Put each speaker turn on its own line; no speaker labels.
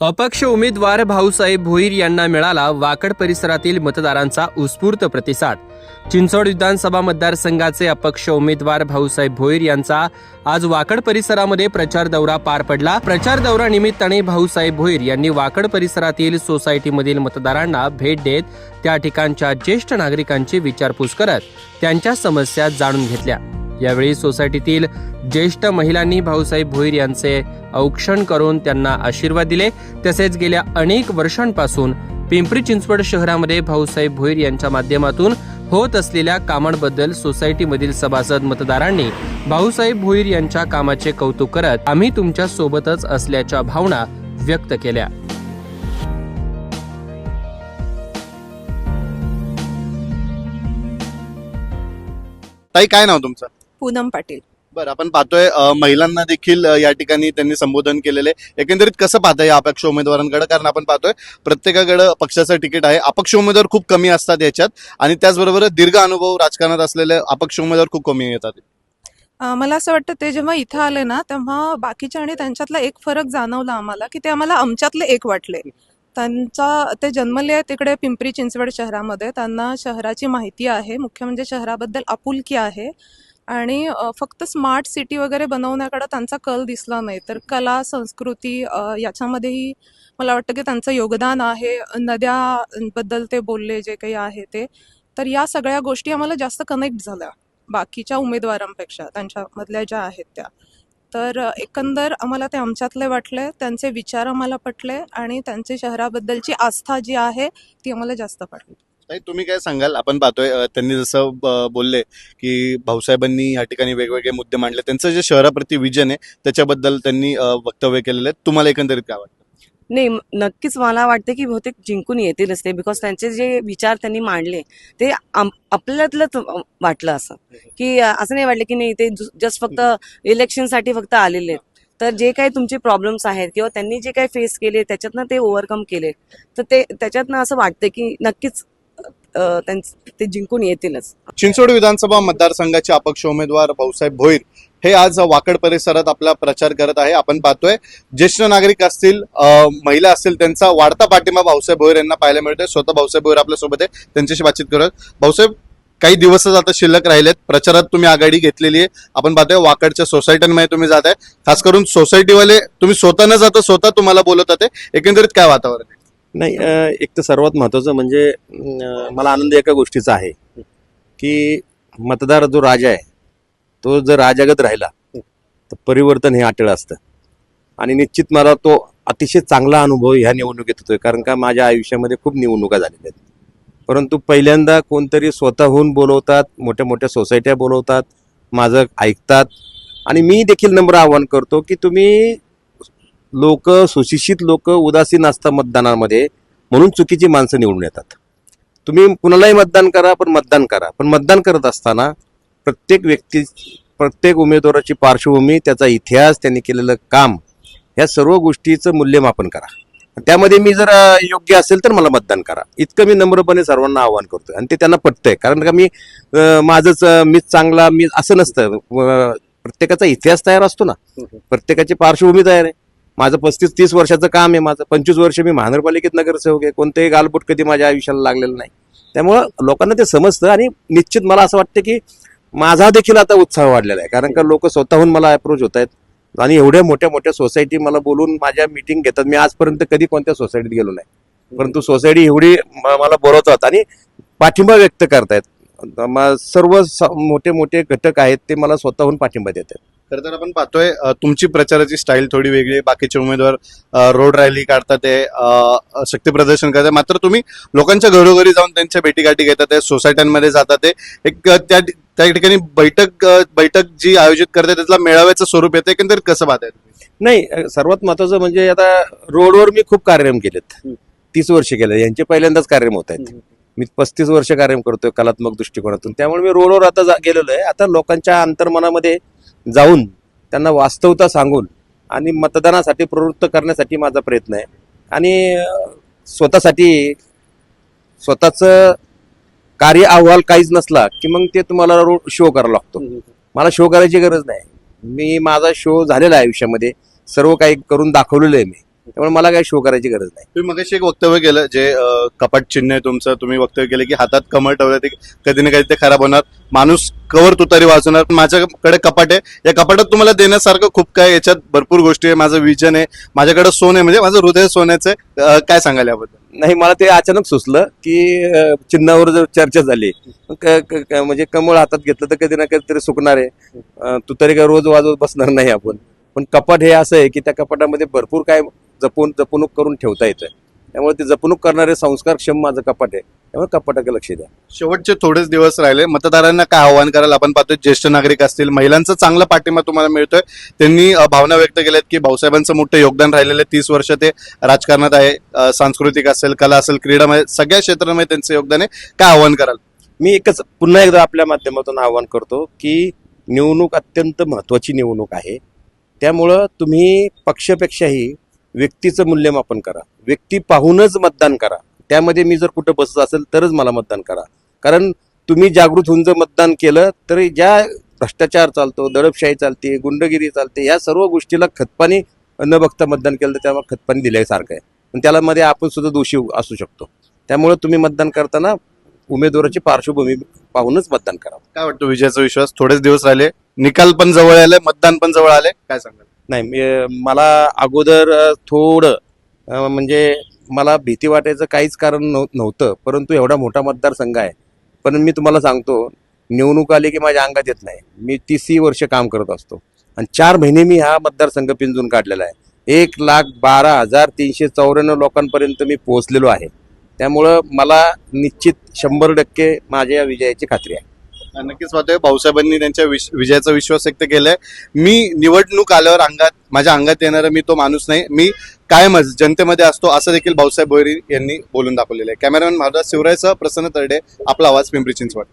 अपक्ष उमेदवार भाऊसाहेब भोईर यांना मिळाला वाकड परिसरातील मतदारांचा उत्स्फूर्त प्रतिसाद. चिंचवड विधानसभा मतदारसंघाचे अपक्ष उमेदवार भाऊसाहेब भोईर यांचा आज वाकड परिसरामध्ये प्रचार दौरा पार पडला. प्रचार दौरा निमित्ताने भाऊसाहेब भोईर यांनी वाकड परिसरातील सोसायटीमधील मतदारांना भेट देत त्या ठिकाणच्या ज्येष्ठ नागरिकांची विचारपूस करत त्यांच्या समस्या जाणून घेतल्या. यावेळी सोसायटीतील ज्येष्ठ महिलांनी भाऊसाहेब भोईर यांचे औक्षण करून त्यांना आशीर्वाद दिले. तसेच गेल्या अनेक वर्षांपासून पिंपरी चिंचवड शहरामध्ये भाऊसाहेब भोईर यांच्या माध्यमातून होत असलेल्या कामांबद्दल सोसायटीमधील सभासद मतदारांनी भाऊसाहेब भोईर यांच्या कामाचे कौतुक करत आम्ही तुमच्या सोबतच असल्याच्या भावना व्यक्त केल्या.
ताई काय नाव तुमचं?
पूनम पाटील.
बरं आपण पाहतोय अ, महिलांना देखील अ, या ठिकाणी त्यांनी संबोधन केलेले. एकंदरीत कसं पाहताय या अपक्ष उमेदवारांकडे? कारण आपण पाहतोय प्रत्येकाकडे पक्षाचं तिकीट आहे. अपक्ष उमेदवार खूप कमी असतात याच्यात. आणि त्याचबरोबर दीर्घ अनुभव राजकारणात असलेले अपक्ष उमेदवार खूप कमी येतात.
अं, मला असं वाटतं ते जेव्हा इथं आले ना तेव्हा बाकीच्या आणि त्यांच्यातला एक फरक जाणवला आम्हाला की ते आम्हाला आमच्यातले एक वाटले. त्यांचा ते जन्मले आहेत तिकडे पिंपरी चिंचवड शहरामध्ये. त्यांना शहराची माहिती आहे. मुख्य म्हणजे शहराबद्दल आपुलकी आहे. आणि फक्त स्मार्ट सिटी वगैरे बनवण्याकडे त्यांचा कल दिसला नाही. तर कला संस्कृती याच्यामध्येही मला वाटतं की त्यांचं योगदान आहे. नद्याबद्दल ते बोलले जे काही आहे ते. तर या सगळ्या गोष्टी आम्हाला जास्त कनेक्ट झाल्या. बाकीच्या उमेदवारांपेक्षा त्यांच्यामधल्या ज्या आहेत त्या. तर एकंदर आम्हाला ते आमच्यातले वाटले त्यांचे विचार आम्हाला पटले आणि त्यांची शहराबद्दलची आस्था जी आहे ती आम्हाला जास्त पटली.
नाही तुम्ही काय सांगाल? आपण पाहतोय अ, त्यांनी जसं ब- बोलले की भाऊसाहेबांनी या ठिकाणी वेगवेगळे मुद्दे मांडले. त्यांचं जे शहराप्रती विजन आहे त्याच्याबद्दल त्यांनी अ, वक्तव्य केलेले आहे. तुम्हाला एकंदरीत काय वाटतं?
नाही म- नक्कीच मला वाटतं की बहुतेक जिंकून येतीलच ते बिकॉज त्यांचे जे विचार त्यांनी मांडले ते आम- आपल्यातलंच वाटलं असं. की अ, असं नाही वाटलं की नाही ते जस्ट फक्त इलेक्शनसाठी फक्त आलेले आहेत. तर जे काही तुमचे प्रॉब्लेम्स आहेत किंवा त्यांनी जे काही फेस केले त्याच्यातनं ते ओव्हरकम केले तर ते त्याच्यातनं असं वाटतं की नक्कीच ते जिंकून येतीलच.
चिंचवड विधानसभा मतदारसंघाचे अपक्ष उमेदवार भाऊसाहेब भोईर हे आज वाकड परिसरात आपला प्रचार करत आहे. आपण पाहतोय ज्येष्ठ नागरिक असतील महिला असतील त्यांचा वाढता पाठिंबा भाऊसाहेब भोईर यांना पाहायला मिळतोय. स्वतः भाऊसाहेब भोईर आपल्यासोबत आहे त्यांच्याशी बातचीत करत भाऊसाहेब काही दिवसच आता शिल्लक राहिलेत. प्रचारात तुम्ही आघाडी घेतलेली आहे. आपण पाहतोय वाकडच्या सोसायट्यांमध्ये तुम्ही जात आहे खास करून सोसायटीवाले तुम्ही स्वतः न जाता स्वतः तुम्हाला बोलत होते एकंदरीत काय वातावरण आहे?
नाही एक तर सर्वात महत्वाचं म्हणजे मला आनंद एका गोष्टीचा आहे की मतदार जो राजा आहे तो जर राजागत राहिला तर परिवर्तन हे अटळ असतं. आणि निश्चित मला तो अतिशय चांगला अनुभव ह्या निवडणुकीत होतोय कारण का माझ्या आयुष्यामध्ये खूप निवडणुका झालेल्या आहेत. परंतु पहिल्यांदा कोणतरी स्वतःहून बोलवतात मोठ्या मोठ्या सोसायट्या बोलवतात माझं ऐकतात आणि मी देखील नम्र आवाहन करतो की तुम्ही लोक सुशिक्षित लोक उदासीन असतात मतदानामध्ये म्हणून चुकीची माणसं निवडून येतात. तुम्ही कुणालाही मतदान करा पण मतदान करा. पण मतदान करत असताना प्रत्येक व्यक्ती प्रत्येक उमेदवाराची पार्श्वभूमी त्याचा इतिहास त्यांनी केलेलं काम ह्या सर्व गोष्टीचं मूल्यमापन करा. त्यामध्ये मी जर योग्य असेल तर मला मतदान करा. इतकं मी नम्रपणे सर्वांना आवाहन करतोय. आणि ते त्यांना पटतंय. कारण का मी माझंच मीच चांगला मी असं नसतं. प्रत्येकाचा इतिहास तयार असतो ना. प्रत्येकाची पार्श्वभूमी तयार आहे. माझं पस्तीस तीस वर्षाचं काम आहे माझं पंचवीस वर्ष मी महानगरपालिकेत नगरसेवक आहे कोणतेही गालबोट कधी माझ्या आयुष्याला लागलेलं नाही. त्यामुळं लोकांना ते समजतं आणि निश्चित मला असं वाटतं की माझा देखील आता उत्साह वाढलेला आहे कारण का लोक स्वतःहून मला अप्रोच होत आहेत आणि एवढ्या मोठ्या मोठ्या सोसायटी मला बोलून माझ्या मीटिंग घेतात. मी आजपर्यंत कधी कोणत्या सोसायटीत गेलो नाही. परंतु सोसायटी एवढी मला बोलवतात आणि पाठिंबा व्यक्त करतायत. सर्व स- मोठे मोठे घटक आहेत ते मला स्वतःहून पाठिंबा देत आहेत
खरं तर आपण पाहतोय तुमची प्रचाराची स्टाईल थोडी वेगळी आहे. बाकीचे उमेदवार रोड रॅली काढतात ते अ, शक्ती प्रदर्शन करतात. मात्र तुम्ही लोकांच्या घरोघरी जाऊन त्यांच्या भेटीगाठी घेतात सोसायट्यांमध्ये जातात ते. एक त्या त्या ठिकाणी बैठक बैठक जी आयोजित करते त्यातला मेळाव्याचं स्वरूप येतं एकंदरीत कसं पाहताय?
नाही सर्वात महत्वाचं म्हणजे आता रोडवर मी खूप कार्यक्रम केलेत. तीस वर्ष केले. यांचे पहिल्यांदाच कार्यक्रम होत आहेत. मी पस्तीस वर्ष कार्यक्रम करतोय कलात्मक दृष्टिकोनातून. त्यामुळे मी रोडवर आता गेलेलो आहे. आता लोकांच्या अंतर्मनामध्ये जाऊन त्यांना वास्तवता सांगून आणि मतदानासाठी प्रवृत्त करण्यासाठी माझा प्रयत्न आहे. आणि स्वतःसाठी स्वतःचं कार्य अहवाल काहीच नसला की मग ते तुम्हाला शो करावा लागतो. मला शो करायची गरज नाही. मी माझा शो झालेला आहे आयुष्यामध्ये. सर्व काही करून दाखवलेलं आहे मी. त्यामुळे मला काही शो करायची गरज नाही.
तुम्ही मगाशी एक वक्तव्य केलं जे कपाट चिन्ह आहे तुमचं. तुम्ही वक्तव्य केलं की हातात कमळ ठेवलं ते कधी ना कधी ते खराब होणार. माणूस कवर तुतारी वाजवणार माझ्याकडे कपाट आहे. या कपाटात तुम्हाला देण्यासारखं खूप काय याच्यात भरपूर गोष्टी आहे. माझं विजन आहे. माझ्याकडे सोन आहे. म्हणजे माझं हृदय सोन्याचं आहे. काय सांगाल याबद्दल?
नाही मला ते अचानक सुचलं की चिन्हावर जर चर्चा झाली क- म्हणजे कमळ हातात घेतलं तर कधी ना कधीतरी सुकणार आहे. तुतारी काय रोज वाजवत बसणार नाही आपण. पण कपाट हे असं आहे की त्या कपाटामध्ये भरपूर काय जपून जपणूक करून ठेवता येतं त्यामुळे ते जपणूक करणारे संस्कारक्षम माझं कपाट आहे. त्यामुळे कपाटाकडे लक्ष द्या.
शेवटचे थोडेच दिवस राहिले. मतदारांना काय आव्हान कराल? आपण पाहतोय ज्येष्ठ नागरिक असतील. महिलांचा चांगला पाठिंबा तुम्हाला मिळतोय. त्यांनी भावना व्यक्त केल्यात की भाऊसाहेबांचं मोठं योगदान राहिलेलं आहे तीस वर्ष ते राजकारणात आहे. सांस्कृतिक असेल कला असेल क्रीडामध्ये सगळ्या क्षेत्रामध्ये त्यांचं योगदान आहे. काय आव्हान कराल?
मी एकच पुन्हा एकदा आपल्या माध्यमातून आवाहन करतो की निवडणूक अत्यंत महत्वाची निवडणूक आहे. त्यामुळं तुम्ही पक्षापेक्षाही व्यक्तीचं मूल्यमापन करा. व्यक्ती पाहूनच मतदान करा. त्यामध्ये मी जर कुठं बसत असेल तरच मला मतदान करा. कारण तुम्ही जागृत होऊन जर मतदान केलं तर ज्या भ्रष्टाचार चालतो दडपशाही चालते गुंडगिरी चालते या सर्व गोष्टीला खतपाणी न बघता मतदान केलं तर त्यामुळे खतपाणी दिल्यासारखं आहे. पण त्याला मध्ये आपण सुद्धा दोषी असू शकतो. त्यामुळे तुम्ही मतदान करताना उमेदवाराची पार्श्वभूमी पाहूनच मतदान करा.
काय वाटतं विजयाचा विश्वास? थोडेच दिवस राहिले. निकाल पण जवळ आले मतदान पण जवळ आले. काय सांगाल?
नाही मला अगोदर थोडं म्हणजे मला भीती वाटायचं काहीच कारण नव्ह- नव्हतं परंतु एवढा मोठा मतदारसंघ आहे. पण मी तुम्हाला सांगतो निवडणूक आली की माझ्या अंगात येत नाही. मी तीसही वर्ष काम करत असतो. आणि चार महिने मी हा मतदारसंघ पिंजून काढलेला आहे. एक लाख बारा हजार तीनशे चौऱ्याण्णव लोकांपर्यंत मी पोहोचलेलो आहे. त्यामुळं मला निश्चित शंभर टक्के माझ्या विजयाची खात्री आहे.
नक्कीच पाहतोय. भाऊसाहेबांनी त्यांच्या विजयाचा विश्वास व्यक्त केलाय. मी निवडणूक आल्यावर अंगात माझ्या अंगात येणारा मी तो माणूस नाही. मी कायमच जनतेमध्ये असतो असं देखील भाऊसाहेब बोरी यांनी बोलून दाखवलेलं आहे. कॅमेरामॅन महाराज शिवरायसह प्रसन्न तरडे आपला आवाज पिंपरी चिंचवड.